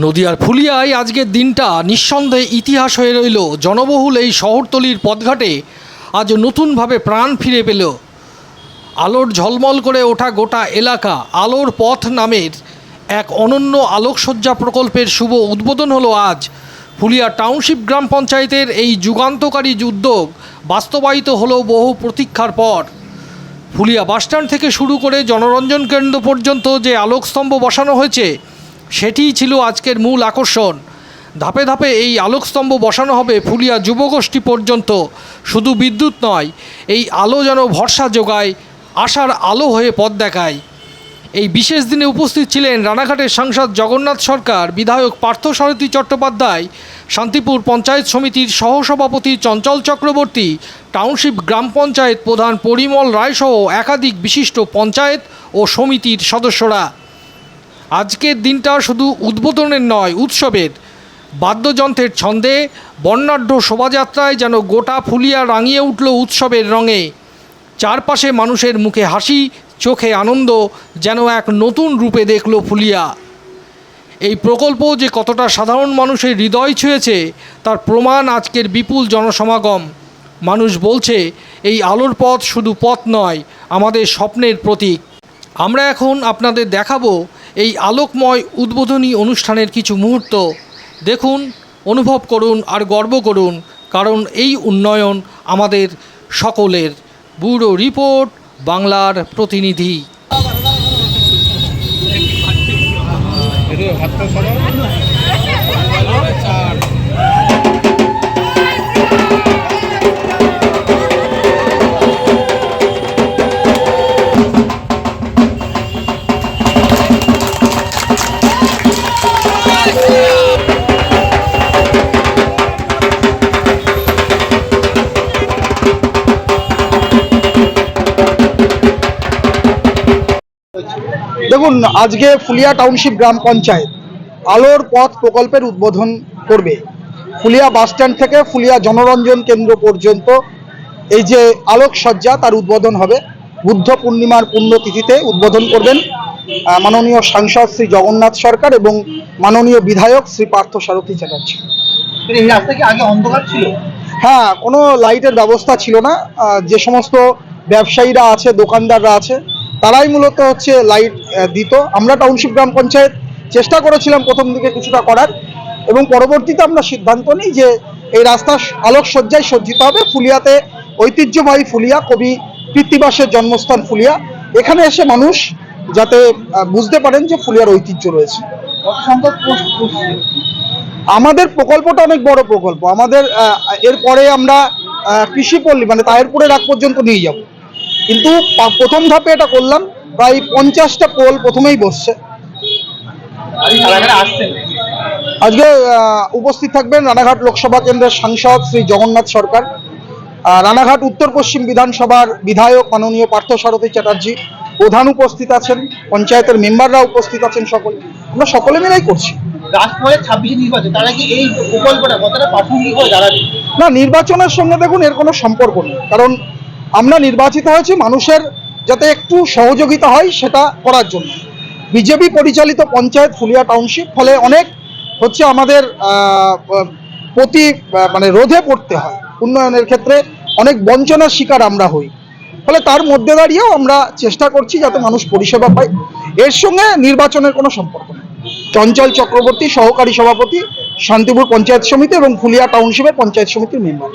নদিয়ার ফুলিয়ায় আজকের দিনটা নিঃসন্দেহে ইতিহাস হয়ে রইল। জনবহুল এই শহরতলির পথঘাটে আজ নতুনভাবে প্রাণ ফিরে পেল। আলোর ঝলমল করে ওঠা গোটা এলাকা, আলোর পথ নামের এক অনন্য আলোকসজ্জা প্রকল্পের শুভ উদ্বোধন হলো আজ। ফুলিয়া টাউনশিপ গ্রাম পঞ্চায়েতের এই যুগান্তকারী উদ্যোগ বাস্তবায়িত হলো বহু প্রতীক্ষার পর। ফুলিয়া বাসস্ট্যান্ড থেকে শুরু করে জনরঞ্জন কেন্দ্র পর্যন্ত যে আলোকস্তম্ভ বসানো হয়েছে সেটিই ছিল আজকের মূল আকর্ষণ। ধাপে ধাপে এই আলোকস্তম্ভ বসানো হবে ফুলিয়া যুবগোষ্ঠী পর্যন্ত। শুধু বিদ্যুৎ নয়, এই আলো যেন ভরসা যোগায়, আশার আলো হয়ে পথ দেখায়। এই বিশেষ দিনে উপস্থিত ছিলেন রানাঘাটের সাংসদ জগন্নাথ সরকার, বিধায়ক পার্থসারথী চট্টোপাধ্যায়, শান্তিপুর পঞ্চায়েত সমিতির সহসভাপতি চঞ্চল চক্রবর্তী, টাউনশিপ গ্রাম পঞ্চায়েত প্রধান পরিমল রায়সহ একাধিক বিশিষ্ট পঞ্চায়েত ও সমিতির সদস্যরা। আজকের দিনটা শুধু উদ্বোধনের নয়, উৎসবের। বাদ্যযন্ত্রের ছন্দে বর্ণাঢ্য শোভাযাত্রায় যেন গোটা ফুলিয়া রাঙিয়ে উঠল উৎসবের রঙে। চারপাশে মানুষের মুখে হাসি, চোখে আনন্দ যেন এক নতুন রূপে দেখল ফুলিয়া। এই প্রকল্প যে কতটা সাধারণ মানুষের হৃদয় ছুঁয়েছে, তার প্রমাণ আজকের বিপুল জনসমাগম। মানুষ বলছে, এই আলোর পথ শুধু পথ নয়, আমাদের স্বপ্নের প্রতীক। আমরা এখন আপনাদের দেখাবো এই আলোকময় উদ্বোধনী অনুষ্ঠানের কিছু মুহূর্ত দেখুন, অনুভব করুন আর গর্ব করুন, কারণ এই উন্নয়ন আমাদের সকলের। ব্যুরো রিপোর্ট, বাংলার প্রতিনিধি। দেখুন আজকে ফুলিয়া টাউনশিপ গ্রাম পঞ্চায়েত আলোর পথ প্রকল্পের উদ্বোধন করবে। ফুলিয়া বাসস্ট্যান্ড থেকে ফুলিয়া জনরঞ্জন কেন্দ্র পর্যন্ত এই যে আলোকসজ্জা তার উদ্বোধন হবে। বুদ্ধ পূর্ণিমার পুণ্যতিথিতে উদ্বোধন করবেন মাননীয় সাংসদ শ্রী জগন্নাথ সরকার এবং মাননীয় বিধায়ক শ্রী পার্থ সারথী চ্যাটার্জি। এই রাস্তা কি আগে অন্ধকার ছিল? হ্যাঁ কোনো লাইটের ব্যবস্থা ছিল না। যে সমস্ত ব্যবসায়ীরা আছে দোকানদাররা আছে তারাই মূলত হচ্ছে লাইট দিত। আমরা টাউনশিপ গ্রাম পঞ্চায়েত চেষ্টা করেছিলাম প্রথম দিকে কিছুটা করার এবং পরবর্তীতে আমরা সিদ্ধান্ত নিই যে এই রাস্তা আলোকসজ্জায় সজ্জিত হবে ফুলিয়াতে ঐতিহ্যবাহী ফুলিয়া কবি কৃত্তিবাসের জন্মস্থান ফুলিয়া। এখানে এসে মানুষ যাতে বুঝতে পারেন যে ফুলিয়ার ঐতিহ্য রয়েছে। আমাদের প্রকল্পটা অনেক বড় প্রকল্প। আমাদের এরপরে আমরা আহ, কৃষি পল্লী মানে তাহেরপুরের আগ পর্যন্ত নিয়ে যাব। কিন্তু প্রথম ধাপে এটা করলাম প্রায় পঞ্চাশটা পোল প্রথমেই বসছে। আজকে উপস্থিত থাকবেন রানাঘাট লোকসভা কেন্দ্রের সাংসদ শ্রী জগন্নাথ সরকার রানাঘাট উত্তর পশ্চিম বিধানসভার বিধায়ক মাননীয় পার্থসারথী চ্যাটার্জি প্রধান উপস্থিত আছেন পঞ্চায়েতের মেম্বাররা উপস্থিত আছেন সকলে। আমরা সকলে মিলাই করছি। না নির্বাচনের সঙ্গে দেখুন এর কোনো সম্পর্ক নেই। কারণ আমরা নির্বাচিত হয়েছি মানুষের যাতে একটু সহযোগিতা হয় সেটা করার জন্য। বিজেপি পরিচালিত পঞ্চায়েত ফুলিয়া টাউনশিপ, ফলে অনেক হচ্ছে আমাদের প্রতি মানে রোধে পড়তে হয়। উন্নয়নের ক্ষেত্রে অনেক বঞ্চনার শিকার আমরা হই। ফলে তার মধ্যে দাঁড়িয়েও আমরা চেষ্টা করছি যাতে মানুষ পরিষেবা পায়। এর সঙ্গে নির্বাচনের কোনো সম্পর্ক নেই। চঞ্চল চক্রবর্তী সহকারী সভাপতি, শান্তিপুর পঞ্চায়েত সমিতি এবং ফুলিয়া টাউনশিপের পঞ্চায়েত সমিতির মেম্বার।